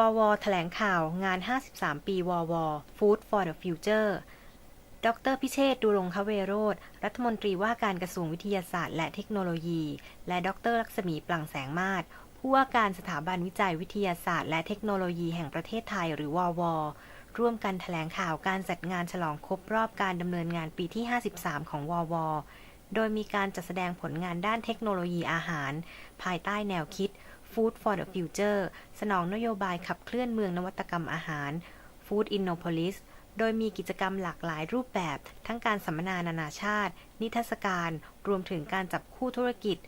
วอวแถลงข่าวงาน 53 ปีวอว Food for the Future ดรพิเชษดุรงคเวโรธรัฐมนตรีว่าการกระทรวงวิทยาศาสตร์และเทคโนโลยี และดรลักษมีปลังแสงมาศผู้ว่าการสถาบันวิจัยวิทยาศาสตร์ และเทคโนโลยีแห่งประเทศไทยหรือวอวร่วมกันแถลงข่าวการจัดงานฉลองครบรอบการดำเนินงานปีที่ 53 ของวอวโดยมีการจัดแสดงผลงานด้านเทคโนโลยีอาหาร ภายใต้แนวคิด Food for the Future สนองนโยบายขับเคลื่อนเมืองนวัตกรรมอาหาร Food Innopolis โดยมีกิจกรรมหลากหลายรูปแบบ ทั้งการสัมมนานานาชาติ นิทรรศการ รวมถึงการจับคู่ธุรกิจ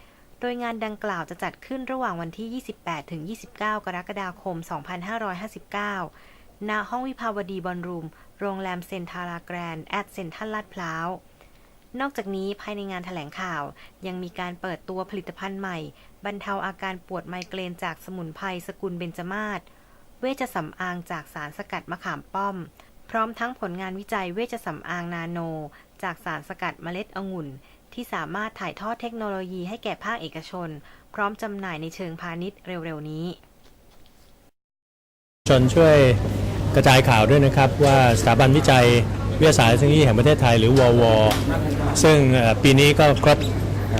โดยงานดังกล่าวจะจัดขึ้นระหว่างวันที่ 28 ถึง 29 กรกฎาคม 2559 ณ ห้องวิภาวดีบอลรูม โรงแรมเซนทาราแกรนด์แอดเซนทันลาดพร้าว นอกจากนี้ภายในงานแถลงข่าว ยังมีการเปิดตัวผลิตภัณฑ์ใหม่ บรรเทาอาการปวดไมเกรนจากสมุนไพรสกุลเบญจมาศเวชสำอางจากสารสกัดมะขามป้อม พร้อมทั้งผลงานวิจัยเวชสำอางนาโน จากสารสกัดเมล็ดองุ่น ที่สามารถถ่ายทอดเทคโนโลยีให้แก่ภาคเอกชน พร้อมจำหน่ายในเชิงพาณิชย์เร็วๆนี้ ชนช่วยกระจายข่าวด้วยนะครับว่าสถาบันวิจัย วิทยาศาสตร์และเทคโนโลยีแห่งประเทศไทยหรือววซึ่งเอ่อปีนี้ก็ครบ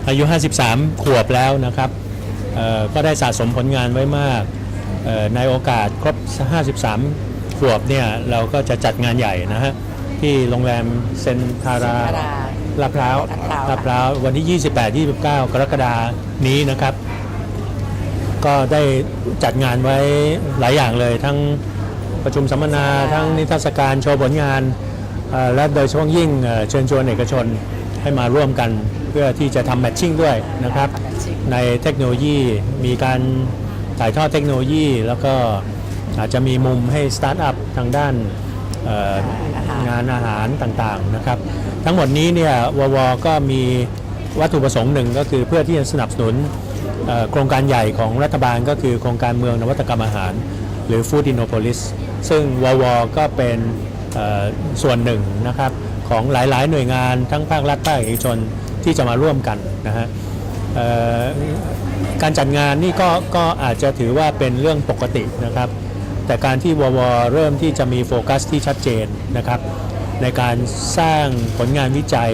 อายุ 53 ขวบแล้วนะครับเอ่อก็ได้สะสมผลงานไว้มากเอ่อในโอกาสครบ 53 ขวบเนี่ยเราก็จะจัดงานใหญ่นะฮะที่โรงแรมเซนทาราธาราลาดพร้าวลาดพร้าวลาดพร้าววันที่ 28-29 กรกฎานี้นะครับ ก็ได้จัดงานไว้หลายอย่างเลยทั้งประชุมสัมมนาทั้งนิทรรศการโชว์ผลงานเอ่อ และโดยเฉพาะยิ่งเอ่อเชิญชวนเอกชนให้มาร่วมกันเพื่อที่จะทำแมทชิ่งด้วยนะครับ ในเทคโนโลยีมีการถ่ายทอดเทคโนโลยี แล้วก็อาจจะมีมุมให้สตาร์ทอัพทางด้านเอ่องานอาหารต่างๆนะครับ ทั้งหมดนี้เนี่ยววก็มีวัตถุประสงค์หนึ่งก็คือเพื่อที่จะสนับสนุนเอ่อโครงการใหญ่ของรัฐบาลก็คือโครงการเมืองนวัตกรรมอาหาร หรือ Food Innopolis ซึ่งววก็เป็นเอ่อ ส่วนหนึ่งนะครับของหลาย ๆ หน่วยงานทั้งภาครัฐภาคเอกชนที่จะมาร่วมกันนะฮะการจัดงานนี่ก็ก็อาจจะถือว่าเป็นเรื่องปกตินะครับ แต่การที่ววเริ่มที่จะมีโฟกัสที่ชัดเจนนะครับ ในการสร้างผลงานวิจัย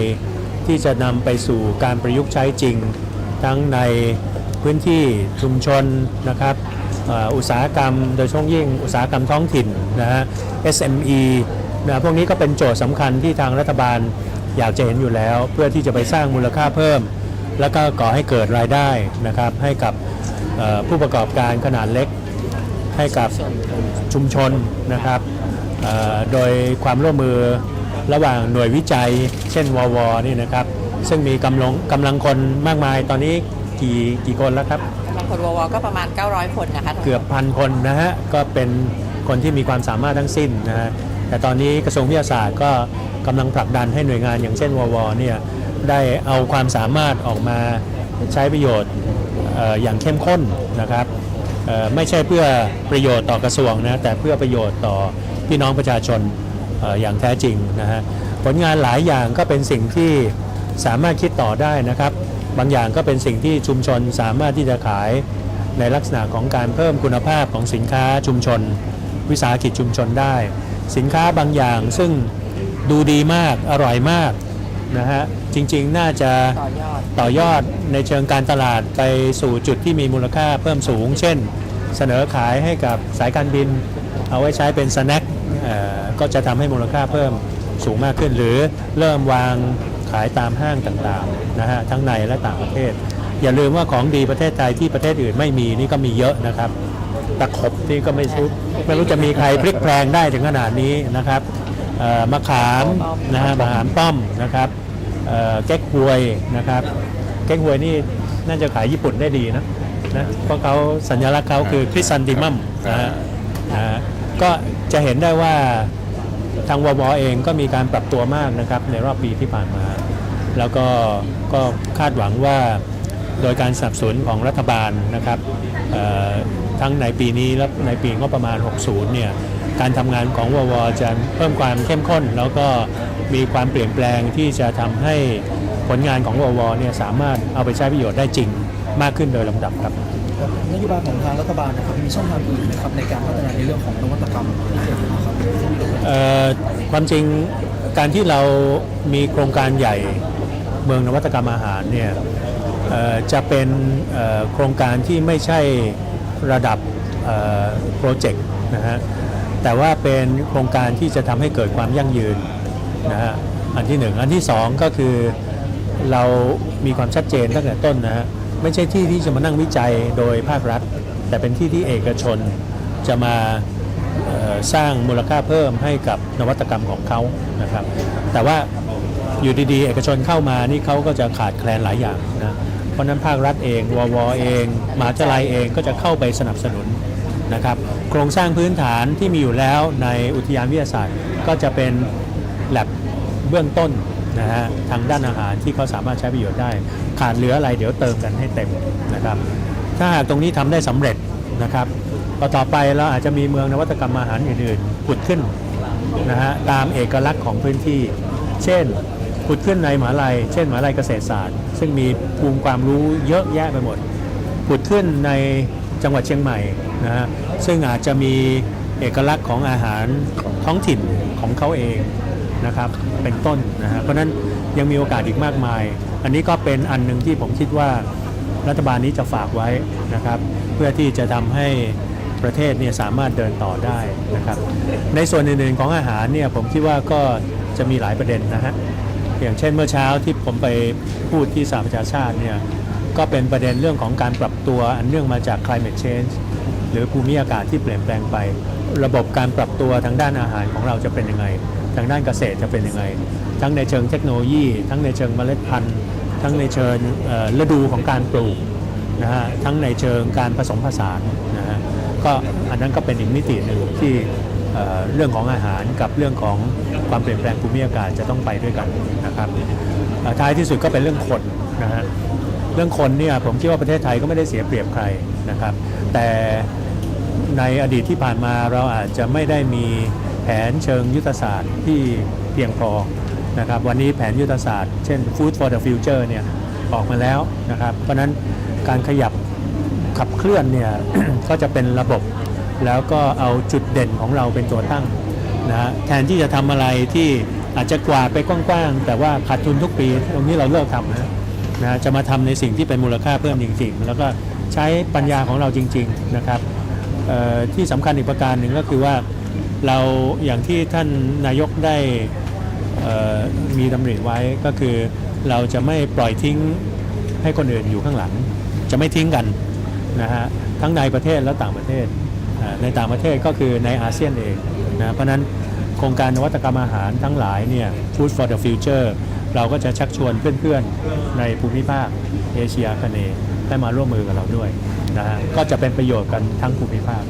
ที่จะนำไปสู่การประยุกต์ใช้จริง ทั้งในพื้นที่ชุมชนนะครับอุตสาหกรรม โดยเฉพาะยิ่งอุตสาหกรรมท้องถิ่นนะฮะ SME นะพวกนี้ก็เป็นโจทย์สำคัญที่ทางรัฐบาลอยากจะเห็นอยู่แล้ว เพื่อที่จะไปสร้างมูลค่าเพิ่ม แล้วก็ก่อให้เกิดรายได้นะครับ ให้กับเอ่อผู้ประกอบการขนาดเล็ก ให้กับชุมชนนะครับเอ่อโดยความร่วมมือระหว่างหน่วยวิจัย เช่นววนี่นะครับ ซึ่งมีกำลังกำลังคนมากมายตอนนี้กี่กี่คนแล้วครับบางคนววก็ประมาณ 900 คนนะคะเกือบพันคนนะฮะก็เป็นคนที่มีความสามารถทั้งสิ้นนะฮะ แต่ตอนนี้กระทรวงวิทยาศาสตร์ก็กำลังผลักดันให้หน่วยงานอย่างเช่นววเนี่ยได้เอาความสามารถออกมาใช้ประโยชน์อย่างเข้มข้นนะครับไม่ใช่เพื่อประโยชน์ต่อกระทรวงนะแต่เพื่อประโยชน์ต่อพี่น้องประชาชนอย่างแท้จริงนะฮะผลงานหลายอย่างก็เป็นสิ่งที่สามารถคิดต่อได้นะครับ บางอย่างก็เป็นสิ่งที่ชุมชนสามารถที่จะขายในลักษณะของการเพิ่มคุณภาพของสินค้าชุมชน วิสาหกิจชุมชนได้ สินค้าบางอย่างซึ่งดูดีมากอร่อยมากนะฮะจริงๆน่าจะต่อยอดต่อยอดในเชิงการตลาดไปสู่จุดที่มีมูลค่าเพิ่มสูง เช่น เสนอขายให้กับสายการบิน เอาไว้ใช้เป็นสแน็คก็จะทำให้มูลค่าเพิ่มสูงมากขึ้น หรือเริ่มวางขายตามห้างต่างๆนะฮะทั้งในและต่างประเทศ อย่าลืมว่าของดีประเทศไทยที่ประเทศอื่นไม่มีนี่ก็มีเยอะนะครับ ตะขบนี่ก็ไม่รู้ไม่รู้จะมีใครพลิกแพลงได้ถึงขนาดนี้นะครับเอ่อมะขามนะฮะมะขามป้อมนะครับเอ่อเก๊กฮวยนะครับเก๊กฮวยนี่น่าจะขายญี่ปุ่นได้ดีนะนะเพราะเขาสัญลักษณ์เขาคือคริสซันติมัมนะฮะนะฮะก็จะเห็นได้ว่าทางวบเองก็มีการปรับตัวมากนะครับในรอบปีที่ผ่านมา แล้วก็ก็คาดหวังว่า โดยการสนับสนุนของรัฐบาลนะครับเอ่อทั้งในปีนี้และในปีงบประมาณ 60 เนี่ยการทำงานของววจะเพิ่มความเข้มข้น แล้วก็มีความเปลี่ยนแปลงที่จะทำให้ผลงานของววเนี่ยสามารถเอาไปใช้ประโยชน์ได้จริงมากขึ้นโดยลำดับครับนโยบายของทางรัฐบาลนะครับมีช่องทางอื่นนะครับในการพัฒนาในเรื่องของนวัตกรรมนะครับเอ่อความจริงการที่เรามีโครงการใหญ่เมืองนวัตกรรมอาหารเนี่ยเอ่อ จะเป็นโครงการที่ไม่ใช่ระดับโปรเจกต์นะฮะแต่ว่าเป็นโครงการที่จะทำให้เกิดความยั่งยืนนะฮะอันที่หนึ่งอันที่สองก็คือเรามีความชัดเจนตั้งแต่ต้นนะฮะไม่ใช่ที่ที่จะมานั่งวิจัยโดยภาครัฐ แต่เป็นที่ที่เอกชนจะมาสร้างมูลค่าเพิ่มให้กับนวัตกรรมของเขานะครับ แต่ว่า อยู่ดีๆ เอกชนเข้ามานี่เขาก็จะขาดแคลนหลายอย่างนะเพราะนั้นภาครัฐเองววเองมหาวิทยาลัยเองก็จะเข้าไปสนับสนุนนะครับ โครงสร้างพื้นฐานที่มีอยู่แล้วในอุทยานวิทยาศาสตร์ ก็จะเป็นแลบเบื้องต้นนะฮะทางด้านอาหารที่เขาสามารถใช้ประโยชน์ได้ ขาดเหลืออะไรเดี๋ยวเติมกันให้เต็มนะครับ ถ้าหากตรงนี้ทำได้สำเร็จนะครับต่อไปเราอาจจะมีเมืองนวัตกรรมอาหารอื่นๆผุดขึ้นนะฮะตามเอกลักษณ์ของพื้นที่ เช่น ผุดขึ้นในมหาลัย เช่นมหาลัยเกษตรศาสตร์ ซึ่งมีภูมิความรู้เยอะแยะไปหมด ผุดขึ้นในจังหวัดเชียงใหม่นะฮะซึ่งอาจจะมีเอกลักษณ์ของอาหารท้องถิ่นของเขาเองนะครับเป็นต้นนะฮะเพราะฉะนั้นยังมีโอกาสอีกมากมาย อันนี้ก็เป็นอันหนึ่งที่ผมคิดว่ารัฐบาลนี้จะฝากไว้นะครับเพื่อที่จะทำให้ประเทศเนี่ยสามารถเดินต่อได้นะครับในส่วนอื่นๆของอาหารเนี่ยผมคิดว่าก็จะมีหลายประเด็นนะฮะ อย่างเช่นเมื่อเช้าที่ผมไปพูดที่สหประชาชาติเนี่ยก็เป็นประเด็นเรื่องของการปรับตัวอันเนื่องมาจาก climate change หรือภูมิอากาศที่เปลี่ยนแปลงไป ระบบการปรับตัวทางด้านอาหารของเราจะเป็นยังไง ทางด้านเกษตรจะเป็นยังไง ทั้งในเชิงเทคโนโลยี ทั้งในเชิงเมล็ดพันธุ์ ทั้งในเชิงฤดูของการปลูกนะฮะทั้งในเชิงการผสมผสานนะฮะก็อันนั้นก็เป็นอีกมิติหนึ่งที่ เเรื่องของอาหารกับเรื่องของความเปลี่ยนแปลงภูมิอากาศจะต้องไปด้วยกันนะครับท้ายที่สุดก็เป็นเรื่องคนนะฮะเรื่องคนเนี่ยผมคิดว่าประเทศไทยก็ไม่ได้เสียเปรียบใครนะครับ แต่ในอดีตที่ผ่านมาเราอาจจะไม่ได้มีแผนเชิงยุทธศาสตร์ที่เพียงพอนะครับวันนี้แผนยุทธศาสตร์เช่น Food for the Future เนี่ยออกมาแล้วนะครับ เพราะนั้นการขยับขับเคลื่อนเนี่ยก็จะเป็นระบบ แล้วก็เอาจุดเด่นของเราเป็นตัวตั้งนะฮะแทนที่จะทำอะไรที่อาจจะกวาดไปกว้างๆ แต่ว่าขาดทุนทุกปี ตรงนี้เราเลิกทำนะนะจะมาทำในสิ่งที่เป็นมูลค่าเพิ่มจริงๆ แล้วก็ใช้ปัญญาของเราจริง ๆนะครับที่สำคัญอีกประการหนึ่งก็คือว่าเราอย่างที่ท่านนายกได้มีดำริไว้ก็คือเราจะไม่ปล่อยทิ้งให้คนอื่นอยู่ข้างหลัง จะไม่ทิ้งกันนะฮะทั้งในประเทศและต่างประเทศ ในต่างประเทศก็คือในอาเซียนเองนะเพราะนั้นโครงการนวัตกรรมอาหารทั้งหลายเนี่ย Food for the Future เราก็จะชักชวนเพื่อนๆ ในภูมิภาคเอเชียคเนย์ให้มาร่วมมือกับเราด้วยนะฮะก็จะเป็นประโยชน์กันทั้งภูมิภาค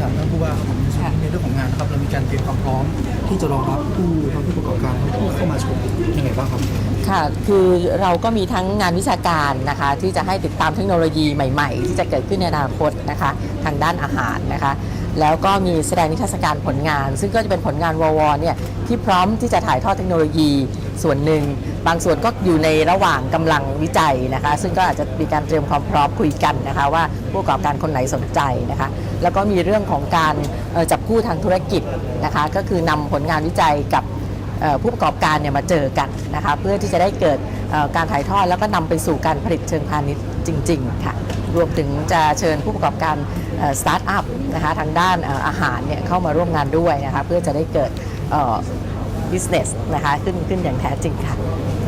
ถามท่านผู้ว่า ครับในเรื่องของงานนะครับเรามีการเตรียมความพร้อมที่จะรองรับผู้ทั้งผู้ประกอบการทั้งผู้เข้ามาชมยังไงบ้างครับค่ะคือเราก็มีทั้งงานวิชาการนะคะที่จะให้ติดตามเทคโนโลยีใหม่ ๆ ที่จะเกิดขึ้นในอนาคตนะคะทางด้านอาหารนะคะ แล้วก็มีแสดงนิทรรศการผลงาน ซึ่งก็จะเป็นผลงานววเนี่ยที่พร้อมที่จะถ่ายทอดเทคโนโลยีส่วนหนึ่ง บางส่วนก็อยู่ในระหว่างกำลังวิจัยนะคะ ซึ่งก็อาจจะมีการเตรียมความพร้อมคุยกันนะคะ ว่าผู้ประกอบการคนไหนสนใจนะคะ แล้วก็มีเรื่องของการจับคู่ทางธุรกิจนะคะ ก็คือนำผลงานวิจัยกับผู้ประกอบการเนี่ยมาเจอกันนะคะ เพื่อที่จะได้เกิดการถ่ายทอดแล้วก็นำไปสู่การผลิตเชิงพาณิชย์จริง ๆ ค่ะ รวมถึงจะเชิญผู้ประกอบการสตาร์ทอัพนะคะทางด้านเอ่ออาหารเนี่ยเข้ามาร่วมงานด้วยนะคะเพื่อจะได้เกิดบิสเนสนะคะขึ้นขึ้นอย่างแท้จริงค่ะ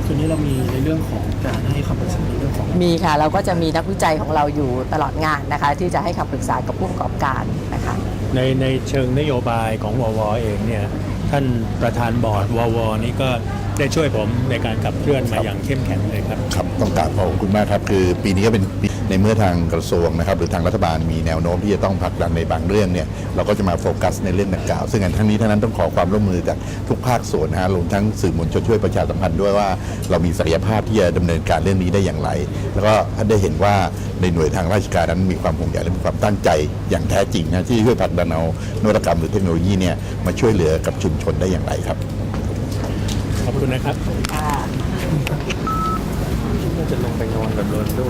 ทีนี้เรามีในเรื่องของการให้คำปรึกษาในเรื่องของมีค่ะ เราก็จะมีนักวิจัยของเราอยู่ตลอดงานนะคะ ที่จะให้คำปรึกษากับผู้ประกอบการนะคะในในเชิงนโยบายของววเองเนี่ยท่านประธานบอร์ดววนี่ก็ ได้ช่วยผมในการขับเคลื่อนมาอย่างเข้มแข็งเลยครับครับต้องกราบขอบคุณมากครับคือปีนี้ก็เป็นในเมื่อทางกระทรวงนะครับ หรือทางรัฐบาลมีแนวโน้มที่จะต้องผลักดันในบางเรื่องเนี่ยเราก็จะมาโฟกัสในเรื่องดังกล่าว ซึ่งอันทั้งนี้ทั้งนั้นต้องขอความร่วมมือจากทุกภาคส่วนนะฮะรวมทั้งสื่อมวลชนช่วยประชาสัมพันธ์ด้วยว่าเรามีศักยภาพที่จะดำเนินการเรื่องนี้ได้อย่างไร แล้วก็ได้เห็นว่าในหน่วยทางราชการนั้นมีความห่วงใยและมีความตั้งใจอย่างแท้จริงนะที่ช่วยผลักดันเอานวัตกรรมหรือเทคโนโลยีเนี่ยมาช่วยเหลือกับชุมชนได้อย่างไรครับ ขอบคุณนะครับค่ะจะลงไปนอนแบบโรนโด